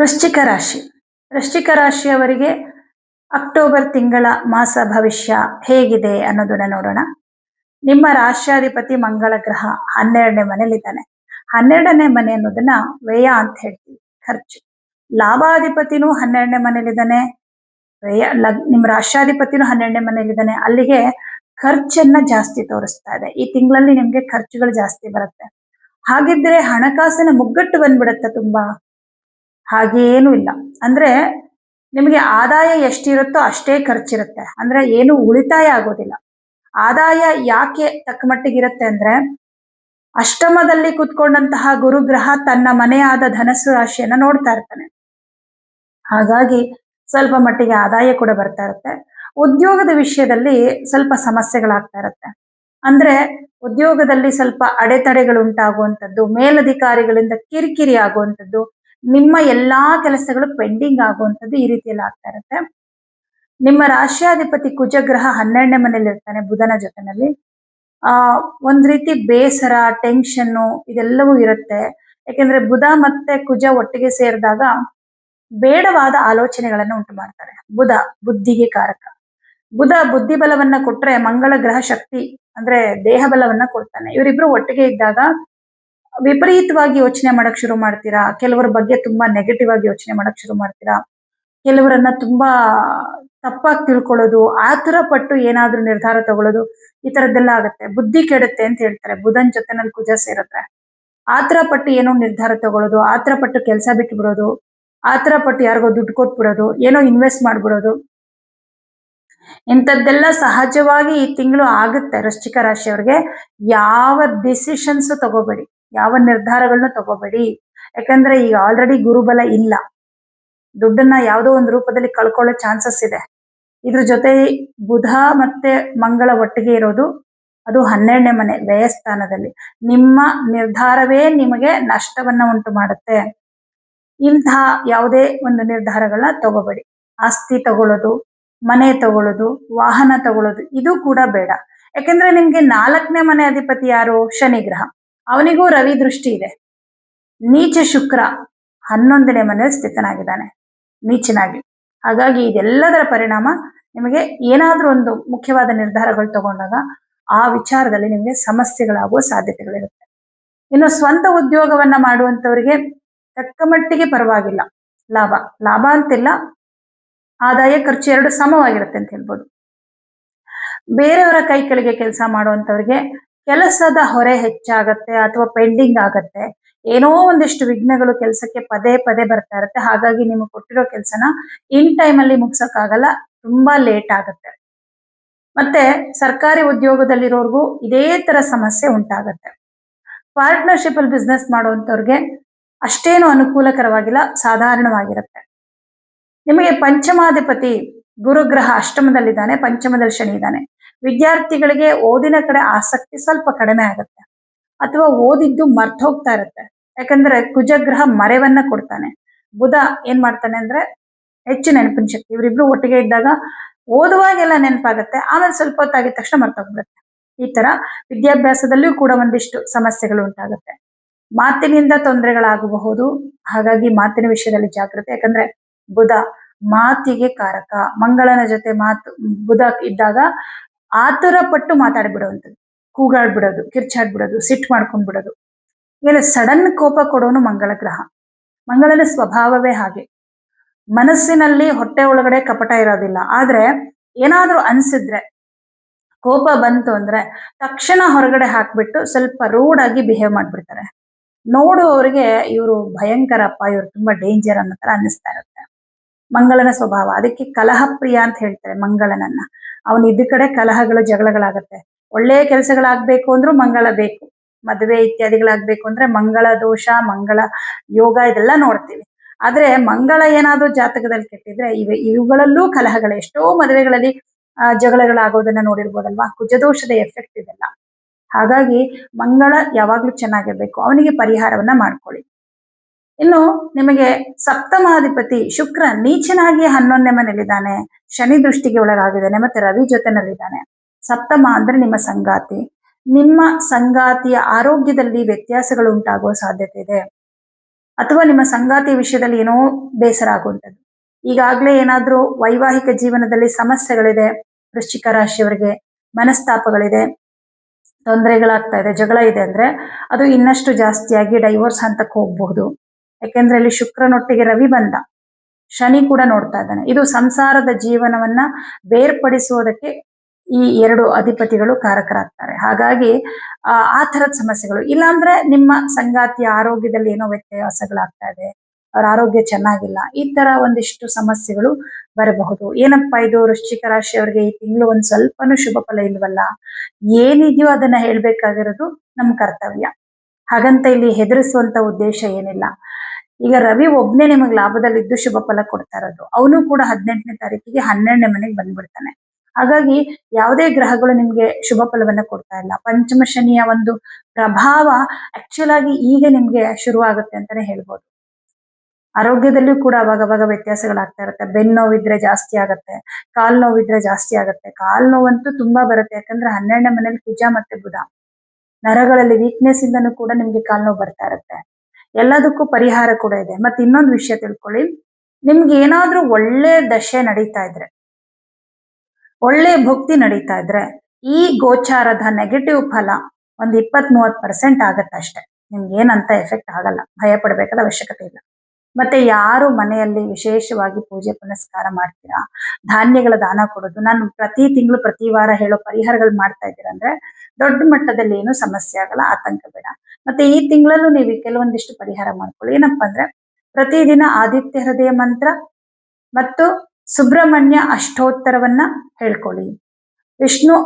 ವೃಶ್ಚಿಕ ರಾಶಿ. ವೃಶ್ಚಿಕ ರಾಶಿಯವರಿಗೆ ಅಕ್ಟೋಬರ್ ತಿಂಗಳ ಮಾಸ ಭವಿಷ್ಯ ಹೇಗಿದೆ ಅನ್ನೋದನ್ನ ನೋಡೋಣ. ನಿಮ್ಮ ರಾಶ್ಯಾಧಿಪತಿ ಮಂಗಳ ಗ್ರಹ ಹನ್ನೆರಡನೇ ಮನೇಲಿದ್ದಾನೆ ಹನ್ನೆರಡನೇ ಮನೆ ಅನ್ನೋದನ್ನ ವ್ಯಯ ಅಂತ ಹೇಳ್ತೀವಿ, ಖರ್ಚು. ಲಾಭಾಧಿಪತಿನೂ ಹನ್ನೆರಡನೇ ಮನೇಲಿದ್ದಾನೆ ವ್ಯಯ, ಲಗ್, ನಿಮ್ಮ ರಾಷ್ಟ್ರಾಧಿಪತಿನೂ ಹನ್ನೆರಡನೇ ಮನೇಲಿದ್ದಾನೆ ಅಲ್ಲಿಗೆ ಖರ್ಚನ್ನ ಜಾಸ್ತಿ ತೋರಿಸ್ತಾ ಇದೆ. ಈ ತಿಂಗಳಲ್ಲಿ ನಿಮ್ಗೆ ಖರ್ಚುಗಳು ಜಾಸ್ತಿ ಬರುತ್ತೆ. ಹಾಗಿದ್ರೆ ಹಣಕಾಸಿನ ಮುಗ್ಗಟ್ಟು ಬಂದ್ಬಿಡುತ್ತೆ ತುಂಬಾ. ಹಾಗೇನೂ ಇಲ್ಲ. ಅಂದ್ರೆ ನಿಮಗೆ ಆದಾಯ ಎಷ್ಟಿರುತ್ತೋ ಅಷ್ಟೇ ಖರ್ಚಿರುತ್ತೆ. ಅಂದ್ರೆ ಏನು ಉಳಿತಾಯ ಆಗೋದಿಲ್ಲ. ಆದಾಯ ಯಾಕೆ ತಕ್ಕ ಮಟ್ಟಿಗಿರುತ್ತೆ ಅಂದ್ರೆ ಅಷ್ಟಮದಲ್ಲಿ ಕುತ್ಕೊಂಡಂತಹ ಗುರುಗ್ರಹ ತನ್ನ ಮನೆಯಾದ ಧನಸ್ಸು ರಾಶಿಯನ್ನ ನೋಡ್ತಾ ಇರ್ತಾನೆ. ಹಾಗಾಗಿ ಸ್ವಲ್ಪ ಮಟ್ಟಿಗೆ ಆದಾಯ ಕೂಡ ಬರ್ತಾ ಇರುತ್ತೆ. ಉದ್ಯೋಗದ ವಿಷಯದಲ್ಲಿ ಸ್ವಲ್ಪ ಸಮಸ್ಯೆಗಳಾಗ್ತಾ ಇರುತ್ತೆ. ಅಂದ್ರೆ ಉದ್ಯೋಗದಲ್ಲಿ ಸ್ವಲ್ಪ ಅಡೆತಡೆಗಳು ಉಂಟಾಗುವಂಥದ್ದು ಮೇಲಧಿಕಾರಿಗಳಿಂದ ಕಿರಿಕಿರಿ ಆಗುವಂಥದ್ದು ನಿಮ್ಮ ಎಲ್ಲಾ ಕೆಲಸಗಳು ಪೆಂಡಿಂಗ್ ಆಗುವಂಥದ್ದು ಈ ರೀತಿಯಲ್ಲಿ ಆಗ್ತಾ ಇರುತ್ತೆ. ನಿಮ್ಮ ರಾಶಿಯಾಧಿಪತಿ ಕುಜಗ್ರಹ ಹನ್ನೆರಡನೇ ಮನೇಲಿ ಇರ್ತಾನೆ ಬುಧನ ಜೊತೆನಲ್ಲಿ. ಆ, ಒಂದ್ ರೀತಿ ಬೇಸರ ಟೆನ್ಷನ್ನು ಇದೆಲ್ಲವೂ ಇರುತ್ತೆ. ಯಾಕೆಂದ್ರೆ ಬುಧ ಮತ್ತೆ ಕುಜ ಒಟ್ಟಿಗೆ ಸೇರಿದಾಗ ಬೇಡವಾದ ಆಲೋಚನೆಗಳನ್ನು ಉಂಟು ಮಾಡ್ತಾರೆ. ಬುಧ ಬುದ್ಧಿಗೆ ಕಾರಕ. ಬುಧ ಬುದ್ಧಿ ಬಲವನ್ನ ಕೊಟ್ರೆ ಮಂಗಳ ಗ್ರಹ ಶಕ್ತಿ ಅಂದ್ರೆ ದೇಹ ಬಲವನ್ನ ಕೊಡ್ತಾನೆ. ಇವರಿಬ್ರು ಒಟ್ಟಿಗೆ ಇದ್ದಾಗ ವಿಪರೀತವಾಗಿ ಯೋಚನೆ ಮಾಡಕ್ ಶುರು ಮಾಡ್ತೀರಾ? ಕೆಲವರ ಬಗ್ಗೆ ತುಂಬಾ ನೆಗೆಟಿವ್ ಆಗಿ ಯೋಚನೆ ಮಾಡಕ್ ಶುರು ಮಾಡ್ತೀರಾ? ಕೆಲವರನ್ನ ತುಂಬಾ ತಪ್ಪಾಗಿ ತಿಳ್ಕೊಳ್ಳೋದು ಆತುರ ಪಟ್ಟು ಏನಾದ್ರೂ ನಿರ್ಧಾರ ತಗೊಳ್ಳೋದು ಈ ತರದ್ದೆಲ್ಲ ಆಗುತ್ತೆ. ಬುದ್ಧಿ ಕೆಡುತ್ತೆ ಅಂತ ಹೇಳ್ತಾರೆ. ಬುಧನ್ ಜೊತೆನಲ್ಲಿ ಕುಜ ಸೇರುತ್ತೆ. ಆತರ ಪಟ್ಟು ಏನೋ ನಿರ್ಧಾರ ತಗೊಳ್ಳೋದು ಆತರ ಪಟ್ಟು ಕೆಲಸ ಬಿಟ್ಟು ಬಿಡೋದು ಆತರ ಪಟ್ಟು ಯಾರಿಗೋ ದುಡ್ಡು ಕೊಟ್ಬಿಡೋದು, ಏನೋ ಇನ್ವೆಸ್ಟ್ ಮಾಡ್ಬಿಡೋದು. ಇಂಥದ್ದೆಲ್ಲ ಸಹಜವಾಗಿ ಈ ತಿಂಗಳು ಆಗುತ್ತೆ. ವೃಶ್ಚಿಕ ರಾಶಿಯವ್ರಿಗೆ ಯಾವ ಡಿಸಿಷನ್ಸ್ ತಗೋಬೇಡಿ. ಯಾವ ನಿರ್ಧಾರಗಳನ್ನ ತಗೋಬೇಡಿ. ಯಾಕಂದ್ರೆ ಈಗ ಆಲ್ರೆಡಿ ಗುರುಬಲ ಇಲ್ಲ. ದುಡ್ಡನ್ನ ಯಾವುದೋ ಒಂದು ರೂಪದಲ್ಲಿ ಕಳ್ಕೊಳ್ಳೋ ಚಾನ್ಸಸ್ ಇದೆ. ಇದ್ರ ಜೊತೆ ಬುಧ ಮತ್ತೆ ಮಂಗಳ ಒಟ್ಟಿಗೆ ಇರೋದು, ಅದು ಹನ್ನೆರಡನೇ ಮನೆ, ವ್ಯಯಸ್ಥಾನದಲ್ಲಿ. ನಿಮ್ಮ ನಿರ್ಧಾರವೇ ನಿಮಗೆ ನಷ್ಟವನ್ನ ಉಂಟು ಮಾಡುತ್ತೆ. ಇಂತಹ ಯಾವುದೇ ಒಂದು ನಿರ್ಧಾರಗಳನ್ನ ತಗೋಬೇಡಿ. ಆಸ್ತಿ ತಗೊಳ್ಳೋದು, ಮನೆ ತಗೊಳ್ಳೋದು, ವಾಹನ ತಗೊಳ್ಳೋದು, ಇದು ಕೂಡ ಬೇಡ. ಯಾಕಂದ್ರೆ ನಿಮ್ಗೆ ನಾಲ್ಕನೇ ಮನೆ ಅಧಿಪತಿ ಯಾರು? ಶನಿ ಗ್ರಹ. ಅವನಿಗೂ ರವಿ ದೃಷ್ಟಿ ಇದೆ. ನೀಚ ಶುಕ್ರ ಹನ್ನೊಂದನೇ ಮನೆಯಲ್ಲಿ ಸ್ಥಿತನಾಗಿದ್ದಾನೆ. ನೀಚನಾಗಿ. ಹಾಗಾಗಿ ಇದೆಲ್ಲದರ ಪರಿಣಾಮ ನಿಮಗೆ ಏನಾದ್ರೂ ಒಂದು ಮುಖ್ಯವಾದ ನಿರ್ಧಾರಗಳು ತಗೊಂಡಾಗ ಆ ವಿಚಾರದಲ್ಲಿ ನಿಮಗೆ ಸಮಸ್ಯೆಗಳಾಗುವ ಸಾಧ್ಯತೆಗಳಿರುತ್ತೆ. ಇನ್ನು ಸ್ವಂತ ಉದ್ಯೋಗವನ್ನ ಮಾಡುವಂಥವರಿಗೆ ತಕ್ಕ ಮಟ್ಟಿಗೆ ಪರವಾಗಿಲ್ಲ. ಲಾಭ. ಲಾಭ ಅಂತಿಲ್ಲ. ಆದಾಯ ಖರ್ಚು ಎರಡು ಸಮವಾಗಿರುತ್ತೆ ಅಂತ ಹೇಳ್ಬೋದು. ಬೇರೆಯವರ ಕೈ ಕೆಳಗೆ ಕೆಲಸ ಮಾಡುವಂತವ್ರಿಗೆ ಕೆಲಸದ ಹೊರೆ ಹೆಚ್ಚಾಗತ್ತೆ ಅಥವಾ ಪೆಂಡಿಂಗ್ ಆಗತ್ತೆ. ಏನೋ ಒಂದಿಷ್ಟು ವಿಘ್ನಗಳು ಕೆಲಸಕ್ಕೆ ಪದೇ ಪದೇ ಬರ್ತಾ ಇರುತ್ತೆ. ಹಾಗಾಗಿ ನಿಮಗೆ ಕೊಟ್ಟಿರೋ ಕೆಲಸನ ಇನ್ ಟೈಮ್ ಅಲ್ಲಿ ಮುಗ್ಸಕ್ಕಾಗಲ್ಲ, ತುಂಬಾ ಲೇಟ್ ಆಗುತ್ತೆ. ಮತ್ತೆ ಸರ್ಕಾರಿ ಉದ್ಯೋಗದಲ್ಲಿರೋರ್ಗೂ ಇದೇ ತರ ಸಮಸ್ಯೆ ಉಂಟಾಗತ್ತೆ. ಪಾರ್ಟ್ನರ್ಶಿಪ್ ಅಲ್ಲಿ ಬಿಸ್ನೆಸ್ ಮಾಡುವಂತವ್ರಿಗೆ ಅಷ್ಟೇನು ಅನುಕೂಲಕರವಾಗಿಲ್ಲ, ಸಾಧಾರಣವಾಗಿರುತ್ತೆ. ನಿಮಗೆ ಪಂಚಮಾಧಿಪತಿ ಗುರುಗ್ರಹ ಅಷ್ಟಮದಲ್ಲಿದ್ದಾನೆ, ಪಂಚಮದಲ್ಲಿ ಶನಿ ಇದ್ದಾನೆ. ವಿದ್ಯಾರ್ಥಿಗಳಿಗೆ ಓದಿನ ಕಡೆ ಆಸಕ್ತಿ ಸ್ವಲ್ಪ ಕಡಿಮೆ ಆಗುತ್ತೆ. ಅಥವಾ ಓದಿದ್ದು ಮರ್ತ ಹೋಗ್ತಾ ಇರುತ್ತೆ. ಯಾಕಂದ್ರೆ ಕುಜಗ್ರಹ ಮರೆವನ್ನ ಕೊಡ್ತಾನೆ. ಬುಧ ಏನ್ ಮಾಡ್ತಾನೆ ಅಂದ್ರೆ ಹೆಚ್ಚು ನೆನಪಿನ ಶಕ್ತಿ. ಇವರಿಬ್ರು ಒಟ್ಟಿಗೆ ಇದ್ದಾಗ ಓದುವಾಗೆಲ್ಲ ನೆನಪಾಗುತ್ತೆ. ಆಮೇಲೆ ಸ್ವಲ್ಪ ಹೊತ್ತಾಗಿದ ತಕ್ಷಣ ಮರ್ತೋಗ್ಬಿಡುತ್ತೆ. ಈ ತರ ವಿದ್ಯಾಭ್ಯಾಸದಲ್ಲಿಯೂ ಕೂಡ ಒಂದಿಷ್ಟು ಸಮಸ್ಯೆಗಳು ಉಂಟಾಗುತ್ತೆ. ಮಾತಿನಿಂದ ತೊಂದರೆಗಳಾಗಬಹುದು. ಹಾಗಾಗಿ ಮಾತಿನ ವಿಷಯದಲ್ಲಿ ಜಾಗ್ರತೆ. ಯಾಕಂದ್ರೆ ಬುಧ ಮಾತಿಗೆ ಕಾರಕ. ಮಂಗಳನ ಜೊತೆ ಮಾತು, ಬುಧ ಇದ್ದಾಗ ಆತುರ ಪಟ್ಟು ಮಾತಾಡ್ಬಿಡೋವಂಥದ್ದು. ಕೂಗಾಡ್ಬಿಡೋದು, ಕಿರ್ಚಾಡ್ಬಿಡೋದು, ಸಿಟ್ಟು ಮಾಡ್ಕೊಂಡ್ ಬಿಡೋದು ಏನು ಸಡನ್ ಕೋಪ ಕೊಡೋನು ಮಂಗಳ ಗ್ರಹ. ಮಂಗಳನ ಸ್ವಭಾವವೇ ಹಾಗೆ. ಮನಸ್ಸಿನಲ್ಲಿ ಹೊಟ್ಟೆ ಒಳಗಡೆ ಕಪಟ ಇರೋದಿಲ್ಲ. ಆದ್ರೆ ಏನಾದ್ರೂ ಅನ್ಸಿದ್ರೆ, ಕೋಪ ಬಂತು ಅಂದ್ರೆ ತಕ್ಷಣ ಹೊರಗಡೆ ಹಾಕ್ಬಿಟ್ಟು ಸ್ವಲ್ಪ ರೂಡ್ ಆಗಿ ಬಿಹೇವ್ ಮಾಡ್ಬಿಡ್ತಾರೆ ನೋಡುವವರಿಗೆ ಇವರು ಭಯಂಕರಪ್ಪ ಇವ್ರು ತುಂಬಾ ಡೇಂಜರ್ ಅನ್ನೋ ತರ ಅನ್ನಿಸ್ತಾ ಇರುತ್ತೆ. ಮಂಗಳನ ಸ್ವಭಾವ. ಅದಕ್ಕೆ ಕಲಹ ಪ್ರಿಯ ಅಂತ ಹೇಳ್ತಾರೆ ಮಂಗಳನನ್ನ. ಅವನು ಇದ್ದ ಕಡೆ ಕಲಹಗಳು, ಜಗಳಗಳಾಗತ್ತೆ. ಒಳ್ಳೆ ಕೆಲಸಗಳಾಗ್ಬೇಕು ಅಂದ್ರೂ ಮಂಗಳ ಬೇಕು. ಮದುವೆ ಇತ್ಯಾದಿಗಳಾಗ್ಬೇಕು ಅಂದ್ರೆ ಮಂಗಳ ದೋಷ, ಮಂಗಳ ಯೋಗ ಇದೆಲ್ಲ ನೋಡ್ತೀವಿ. ಆದ್ರೆ ಮಂಗಳ ಏನಾದ್ರೂ ಜಾತಕದಲ್ಲಿ ಕೆಟ್ಟಿದ್ರೆ ಇವೆ, ಇವುಗಳಲ್ಲೂ ಕಲಹಗಳು. ಎಷ್ಟೋ ಮದುವೆಗಳಲ್ಲಿ ಜಗಳಗಳಾಗೋದನ್ನ ನೋಡಿರ್ಬೋದಲ್ವಾ? ಕುಜದೋಷದ ಎಫೆಕ್ಟ್ ಇದೆಲ್ಲ. ಹಾಗಾಗಿ ಮಂಗಳ ಯಾವಾಗ್ಲೂ ಚೆನ್ನಾಗಿರ್ಬೇಕು. ಅವನಿಗೆ ಪರಿಹಾರವನ್ನ ಮಾಡ್ಕೊಳ್ಳಿ. ಇನ್ನು ನಿಮಗೆ ಸಪ್ತಮಾಧಿಪತಿ ಶುಕ್ರ ನೀಚನಾಗಿ ಹನ್ನೊಂದನೇ ಮನೇಲಿದ್ದಾನೆ ಶನಿ ದೃಷ್ಟಿಗೆ ಒಳಗಾಗಿದ್ದಾನೆ ಮತ್ತೆ ರವಿ ಜೊತೆನಲ್ಲಿದ್ದಾನೆ. ಸಪ್ತಮ ಅಂದ್ರೆ ನಿಮ್ಮ ಸಂಗಾತಿ. ನಿಮ್ಮ ಸಂಗಾತಿಯ ಆರೋಗ್ಯದಲ್ಲಿ ವ್ಯತ್ಯಾಸಗಳು ಉಂಟಾಗುವ ಸಾಧ್ಯತೆ ಇದೆ. ಅಥವಾ ನಿಮ್ಮ ಸಂಗಾತಿ ವಿಷಯದಲ್ಲಿ ಏನೋ ಬೇಸರ ಆಗುವಂಥದ್ದು. ಈಗಾಗಲೇ ಏನಾದರೂ ವೈವಾಹಿಕ ಜೀವನದಲ್ಲಿ ಸಮಸ್ಯೆಗಳಿದೆ. ವೃಶ್ಚಿಕ ರಾಶಿಯವರಿಗೆ ಮನಸ್ತಾಪಗಳಿದೆ. ತೊಂದರೆಗಳಾಗ್ತಾ ಇದೆ. ಜಗಳ ಇದೆ ಅಂದ್ರೆ ಅದು ಇನ್ನಷ್ಟು ಜಾಸ್ತಿಯಾಗಿ ಡೈವೋರ್ಸ್ ಹಂತಕ್ಕೆ ಹೋಗಬಹುದು. ಯಾಕೆಂದ್ರೆ ಇಲ್ಲಿ ಶುಕ್ರನೊಟ್ಟಿಗೆ ರವಿ ಬಂದ. ಶನಿ ಕೂಡ ನೋಡ್ತಾ ಇದ್ದಾನೆ. ಇದು ಸಂಸಾರದ ಜೀವನವನ್ನ ಬೇರ್ಪಡಿಸುವುದಕ್ಕೆ ಈ ಎರಡು ಅಧಿಪತಿಗಳು ಕಾರಕರಾಗ್ತಾರೆ. ಹಾಗಾಗಿ, ಆ ತರದ ಸಮಸ್ಯೆಗಳು. ಇಲ್ಲಾಂದ್ರೆ ನಿಮ್ಮ ಸಂಗಾತಿಯ ಆರೋಗ್ಯದಲ್ಲಿ ಏನೋ ವ್ಯತ್ಯಾಸಗಳಾಗ್ತಾ ಇದೆ. ಅವ್ರ ಆರೋಗ್ಯ ಚೆನ್ನಾಗಿಲ್ಲ. ಈ ತರ ಒಂದಿಷ್ಟು ಸಮಸ್ಯೆಗಳು ಬರಬಹುದು. ಏನಪ್ಪಾ ಇದು? ವೃಶ್ಚಿಕ ರಾಶಿಯವರಿಗೆ ಈ ತಿಂಗಳು ಒಂದು ಸ್ವಲ್ಪನೂ ಶುಭ ಫಲ ಇಲ್ವಲ್ಲ? ಏನಿದೆಯೋ ಅದನ್ನ ಹೇಳ್ಬೇಕಾಗಿರೋದು ನಮ್ಮ ಕರ್ತವ್ಯ. ಹಾಗಂತ ಇಲ್ಲಿ ಹೆದರಿಸುವಂತ ಉದ್ದೇಶ ಏನಿಲ್ಲ. ಈಗ ರವಿ ಒಬ್ನೇ ನಿಮಗೆ ಲಾಭದಲ್ಲಿದ್ದು ಶುಭ ಫಲ ಕೊಡ್ತಾ ಇರೋದು. ಅವನು ಕೂಡ ಹದಿನೆಂಟನೇ ತಾರೀಕಿಗೆ ಹನ್ನೆರಡನೇ ಮನೆಗೆ ಬಂದ್ಬಿಡ್ತಾನೆ. ಹಾಗಾಗಿ ಯಾವುದೇ ಗ್ರಹಗಳು ನಿಮ್ಗೆ ಶುಭ ಫಲವನ್ನ ಕೊಡ್ತಾ ಇಲ್ಲ. ಪಂಚಮ ಶನಿಯ ಒಂದು ಪ್ರಭಾವ ಆಕ್ಚುಲ್ ಆಗಿ ಈಗ ನಿಮ್ಗೆ ಶುರು ಆಗುತ್ತೆ ಅಂತಾನೆ ಹೇಳ್ಬೋದು. ಆರೋಗ್ಯದಲ್ಲೂ ಕೂಡ ಅವಾಗ ಅವಾಗ ವ್ಯತ್ಯಾಸಗಳಾಗ್ತಾ ಇರುತ್ತೆ. ಬೆನ್ನು ನೋವಿದ್ರೆ ಜಾಸ್ತಿ ಆಗತ್ತೆ, ಕಾಲ್ ನೋವಿದ್ರೆ ಜಾಸ್ತಿ ಆಗತ್ತೆ. ಕಾಲ್ ನೋವಂತೂ ತುಂಬಾ ಬರುತ್ತೆ. ಯಾಕಂದ್ರೆ ಹನ್ನೆರಡನೇ ಮನೇಲಿ ಕುಜ ಮತ್ತೆ ಬುಧ. ನರಗಳಲ್ಲಿ ವೀಕ್ನೆಸ್ ಇಂದನೂ ಕೂಡ ನಿಮ್ಗೆ ಕಾಲ್ ನೋವು ಬರ್ತಾ ಇರುತ್ತೆ. ಎಲ್ಲದಕ್ಕೂ ಪರಿಹಾರ ಕೂಡ ಇದೆ. ಮತ್ತೆ ಇನ್ನೊಂದು ವಿಷಯ ತಿಳ್ಕೊಳ್ಳಿ. ನಿಮ್ಗೆ ಏನಾದ್ರೂ ಒಳ್ಳೆ ದಶೆ ನಡೀತಾ ಇದ್ರೆ, ಒಳ್ಳೆ ಭಕ್ತಿ ನಡೀತಾ ಇದ್ರೆ, ಈ ಗೋಚಾರದ ನೆಗೆಟಿವ್ ಫಲ ಒಂದ್ ಇಪ್ಪತ್ ಮೂವತ್ ಪರ್ಸೆಂಟ್ ಆಗತ್ತೆ ಅಷ್ಟೇ. ನಿಮ್ಗೆ ಏನಂತ ಎಫೆಕ್ಟ್ ಆಗಲ್ಲ. ಭಯ ಪಡ್ಬೇಕಾದ ಅವಶ್ಯಕತೆ ಇಲ್ಲ. ಮತ್ತೆ ಯಾರು ಮನೆಯಲ್ಲಿ ವಿಶೇಷವಾಗಿ ಪೂಜೆ ಪುನಸ್ಕಾರ ಮಾಡ್ತೀರಾ? ಧಾನ್ಯಗಳ ದಾನ ಕೊಡೋದು. ನಾನು ಪ್ರತಿ ತಿಂಗಳು ಪ್ರತಿ ವಾರ ಹೇಳೋ ಪರಿಹಾರಗಳು ಮಾಡ್ತಾ ಇದ್ದೀರಾ ಅಂದ್ರೆ ದೊಡ್ಡ ಮಟ್ಟದಲ್ಲಿ ಏನು ಸಮಸ್ಯೆ ಆಗಲ್ಲ, ಆತಂಕ ಬೇಡ. ಮತ್ತೆ ಈ ತಿಂಗಳಲ್ಲೂ ನೀವು ಕೆಲವೊಂದಿಷ್ಟು ಪರಿಹಾರ ಮಾಡ್ಕೊಳ್ಳಿ. ಏನಪ್ಪಾ ಅಂದ್ರೆ ಪ್ರತಿದಿನ ಆದಿತ್ಯ ಹೃದಯ ಮಂತ್ರ ಮತ್ತು ಸುಬ್ರಹ್ಮಣ್ಯ ಅಷ್ಟೋತ್ತರವನ್ನ ಹೇಳ್ಕೊಳ್ಳಿ. ವಿಷ್ಣು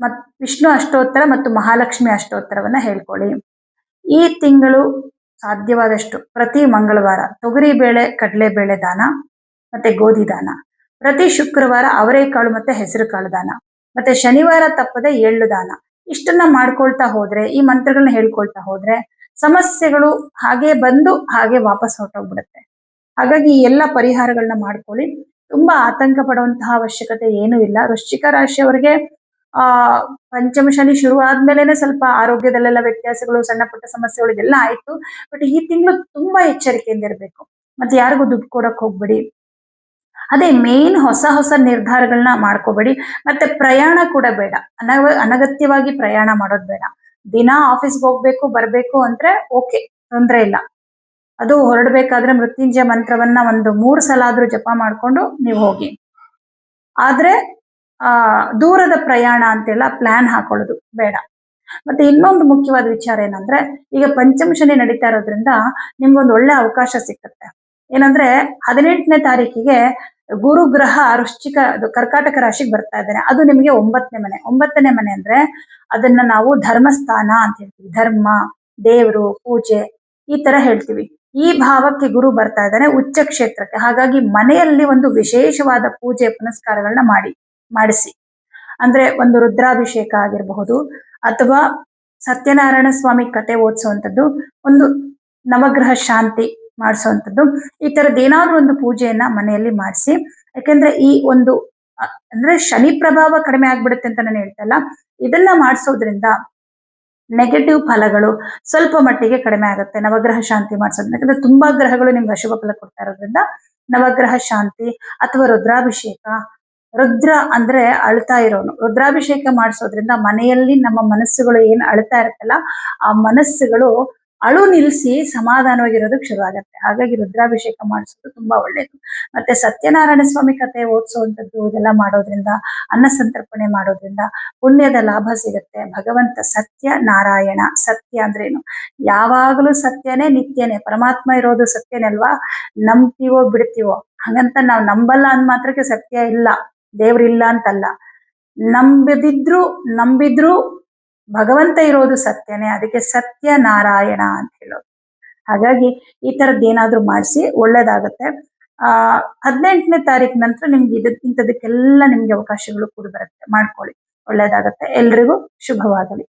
ಮತ್, ವಿಷ್ಣು ಅಷ್ಟೋತ್ತರ ಮತ್ತು ಮಹಾಲಕ್ಷ್ಮಿ ಅಷ್ಟೋತ್ತರವನ್ನ ಹೇಳ್ಕೊಳ್ಳಿ. ಈ ತಿಂಗಳು ಸಾಧ್ಯವಾದಷ್ಟು ಪ್ರತಿ ಮಂಗಳವಾರ ತೊಗರಿ ಬೇಳೆ ಕಡಲೆಬೇಳೆ ದಾನ ಮತ್ತೆ ಗೋಧಿ ದಾನ. ಪ್ರತಿ ಶುಕ್ರವಾರ ಅವರೆಕಾಳು ಮತ್ತೆ ಹೆಸರು ಕಾಳು ದಾನ. ಮತ್ತೆ ಶನಿವಾರ ತಪ್ಪದೆ ಎಳ್ಳು ದಾನ. ಇಷ್ಟನ್ನ ಮಾಡ್ಕೊಳ್ತಾ ಹೋದ್ರೆ, ಈ ಮಂತ್ರಗಳನ್ನ ಹೇಳ್ಕೊಳ್ತಾ ಹೋದ್ರೆ ಸಮಸ್ಯೆಗಳು ಹಾಗೆ ಬಂದು ಹಾಗೆ ವಾಪಸ್ ಹೊರಟೋಗ್ಬಿಡುತ್ತೆ. ಹಾಗಾಗಿ ಈ ಎಲ್ಲ ಪರಿಹಾರಗಳನ್ನ ಮಾಡ್ಕೊಳ್ಳಿ. ತುಂಬಾ ಆತಂಕ ಪಡುವಂತಹ ಅವಶ್ಯಕತೆ ಏನೂ ಇಲ್ಲ. ವೃಶ್ಚಿಕ ರಾಶಿಯವರಿಗೆ ಆ ಪಂಚಮಶನಿ ಶುರು ಆದ್ಮೇಲೆನೆ ಸ್ವಲ್ಪ ಆರೋಗ್ಯದಲ್ಲೆಲ್ಲ ವ್ಯತ್ಯಾಸಗಳು, ಸಣ್ಣ ಪುಟ್ಟ ಸಮಸ್ಯೆಗಳು ಇದೆಲ್ಲ ಆಯ್ತು. ಬಟ್ ಈ ತಿಂಗಳು ತುಂಬಾ ಎಚ್ಚರಿಕೆಯಿಂದ ಇರಬೇಕು. ಮತ್ತೆ ಯಾರಿಗೂ ದುಡ್ಡು ಕೊಡಕ್ ಹೋಗ್ಬೇಡಿ. ಅದೇ ಮೇನ್ ಹೊಸ ಹೊಸ ನಿರ್ಧಾರಗಳನ್ನ ಮಾಡ್ಕೋಬೇಡಿ. ಮತ್ತೆ ಪ್ರಯಾಣ ಕೂಡ ಬೇಡ. ಅನಗ ಅನಗತ್ಯವಾಗಿ ಪ್ರಯಾಣ ಮಾಡೋದು ಬೇಡ. ದಿನ ಆಫೀಸ್ಗೆ ಹೋಗ್ಬೇಕು, ಬರ್ಬೇಕು ಅಂದ್ರೆ ಓಕೆ ತೊಂದ್ರೆ ಇಲ್ಲ. ಅದು ಹೊರಡ್ಬೇಕಾದ್ರೆ ಮೃತ್ಯುಂಜಯ ಮಂತ್ರವನ್ನ ಒಂದು ಮೂರು ಸಲ ಆದ್ರೂ ಜಪ ಮಾಡ್ಕೊಂಡು ನೀವು ಹೋಗಿ. ಆದ್ರೆ ಆ, ದೂರದ ಪ್ರಯಾಣ ಅಂತೆಲ್ಲ ಪ್ಲಾನ್ ಹಾಕೊಳ್ಳೋದು ಬೇಡ. ಮತ್ತೆ ಇನ್ನೊಂದು ಮುಖ್ಯವಾದ ವಿಚಾರ ಏನಂದ್ರೆ, ಈಗ ಪಂಚಮಶನಿ ನಡೀತಾ ಇರೋದ್ರಿಂದ ನಿಮ್ಗೊಂದು ಒಳ್ಳೆ ಅವಕಾಶ ಸಿಕ್ಕತ್ತೆ. ಏನಂದ್ರೆ, ಹದಿನೆಂಟನೇ ತಾರೀಕಿಗೆ ಗುರು ಗ್ರಹ ವೃಶ್ಚಿಕ, ಅದು ಕರ್ಕಾಟಕ ರಾಶಿಗೆ ಬರ್ತಾ ಇದ್ದಾನೆ ಅದು ನಿಮಗೆ ಒಂಬತ್ತನೇ ಮನೆ. ಒಂಬತ್ತನೇ ಮನೆ ಅಂದ್ರೆ ಅದನ್ನ ನಾವು ಧರ್ಮಸ್ಥಾನ ಅಂತ ಹೇಳ್ತೀವಿ. ಧರ್ಮ, ದೇವರು, ಪೂಜೆ ಈ ತರ ಹೇಳ್ತೀವಿ. ಈ ಭಾವಕ್ಕೆ ಗುರು ಬರ್ತಾ ಇದ್ದಾನೆ ಉಚ್ಚ ಕ್ಷೇತ್ರಕ್ಕೆ ಹಾಗಾಗಿ ಮನೆಯಲ್ಲಿ ಒಂದು ವಿಶೇಷವಾದ ಪೂಜೆ ಪುನಸ್ಕಾರಗಳನ್ನ ಮಾಡಿ. ಮಾಡಿಸಿ. ಅಂದ್ರೆ ಒಂದು ರುದ್ರಾಭಿಷೇಕ ಆಗಿರಬಹುದು ಅಥವಾ ಸತ್ಯನಾರಾಯಣ ಸ್ವಾಮಿ ಕತೆ ಓದಿಸುವಂಥದ್ದು, ಒಂದು ನವಗ್ರಹ ಶಾಂತಿ ಮಾಡಿಸುವಂಥದ್ದು, ಈ ತರದ್ ಏನಾದ್ರೂ ಒಂದು ಪೂಜೆಯನ್ನ ಮನೆಯಲ್ಲಿ ಮಾಡಿಸಿ. ಯಾಕೆಂದ್ರೆ ಈ ಒಂದು ಅಂದ್ರೆ ಶನಿ ಪ್ರಭಾವ ಕಡಿಮೆ ಆಗ್ಬಿಡುತ್ತೆ ಅಂತ ನಾನು ಹೇಳ್ತಲ್ಲ, ಇದನ್ನ ಮಾಡಿಸೋದ್ರಿಂದ ನೆಗೆಟಿವ್ ಫಲಗಳು ಸ್ವಲ್ಪ ಮಟ್ಟಿಗೆ ಕಡಿಮೆ ಆಗುತ್ತೆ. ನವಗ್ರಹ ಶಾಂತಿ ಮಾಡಿಸೋದ್ರಿಂದ. ಯಾಕಂದ್ರೆ ತುಂಬಾ ಗ್ರಹಗಳು ನಿಮ್ಗೆ ಅಶುಭ ಫಲ ಕೊಡ್ತಾ ಇರೋದ್ರಿಂದ ನವಗ್ರಹ ಶಾಂತಿ ಅಥವಾ ರುದ್ರಾಭಿಷೇಕ ರುದ್ರ ಅಂದ್ರೆ ಅಳ್ತಾ ಇರೋನು. ರುದ್ರಾಭಿಷೇಕ ಮಾಡಿಸೋದ್ರಿಂದ ಮನೆಯಲ್ಲಿ ನಮ್ಮ ಮನಸ್ಸುಗಳು ಏನ್ ಅಳ್ತಾ ಇರುತ್ತಲ್ಲ, ಆ ಮನಸ್ಸುಗಳು ಅಳು ನಿಲ್ಲಿಸಿ ಸಮಾಧಾನವಾಗಿರೋದಕ್ಕೆ ಶುರು ಆಗತ್ತೆ ಹಾಗಾಗಿ ರುದ್ರಾಭಿಷೇಕ ಮಾಡಿಸೋದು ತುಂಬಾ ಒಳ್ಳೇದು. ಮತ್ತೆ ಸತ್ಯನಾರಾಯಣ ಸ್ವಾಮಿ ಕತೆ ಓದಿಸುವಂಥದ್ದು ಇದೆಲ್ಲ ಮಾಡೋದ್ರಿಂದ, ಅನ್ನ ಸಂತರ್ಪಣೆ ಮಾಡೋದ್ರಿಂದ ಪುಣ್ಯದ ಲಾಭ ಸಿಗುತ್ತೆ. ಭಗವಂತ ಸತ್ಯ, ನಾರಾಯಣ, ಸತ್ಯ ಅಂದ್ರೇನು? ಯಾವಾಗಲೂ ಸತ್ಯನೇ ನಿತ್ಯನೇ. ಪರಮಾತ್ಮ ಇರೋದು ಸತ್ಯನೇ ಅಲ್ವಾ? ನಂಬ್ತೀವೋ ಬಿಡ್ತೀವೋ? ಹಾಗಂತ ನಾವು ನಂಬಲ್ಲ ಅಂದ್ ಮಾತ್ರಕ್ಕೆ ಸತ್ಯ ಇಲ್ಲ. ದೇವ್ರಿಲ್ಲ ಅಂತಲ್ಲ. ನಂಬದಿದ್ರು ನಂಬಿದ್ರು ಭಗವಂತ ಇರೋದು ಸತ್ಯನೇ, ಅದಕ್ಕೆ ಸತ್ಯ ನಾರಾಯಣ ಅಂತ ಹೇಳೋದು. ಹಾಗಾಗಿ ಈ ತರದ್ ಏನಾದ್ರು ಮಾಡಿಸಿ ಒಳ್ಳೇದಾಗತ್ತೆ. ಆ, ಹದಿನೆಂಟನೇ ತಾರೀಕು ನಂತರ ನಿಮ್ಗೆ ಇದಕ್ಕಿಂತದಕ್ಕೆಲ್ಲ ನಿಮ್ಗೆ ಅವಕಾಶಗಳು ಕೂಡ ಬರುತ್ತೆ. ಮಾಡ್ಕೊಳ್ಳಿ. ಒಳ್ಳೇದಾಗತ್ತೆ. ಎಲ್ರಿಗೂ ಶುಭವಾಗಲಿ.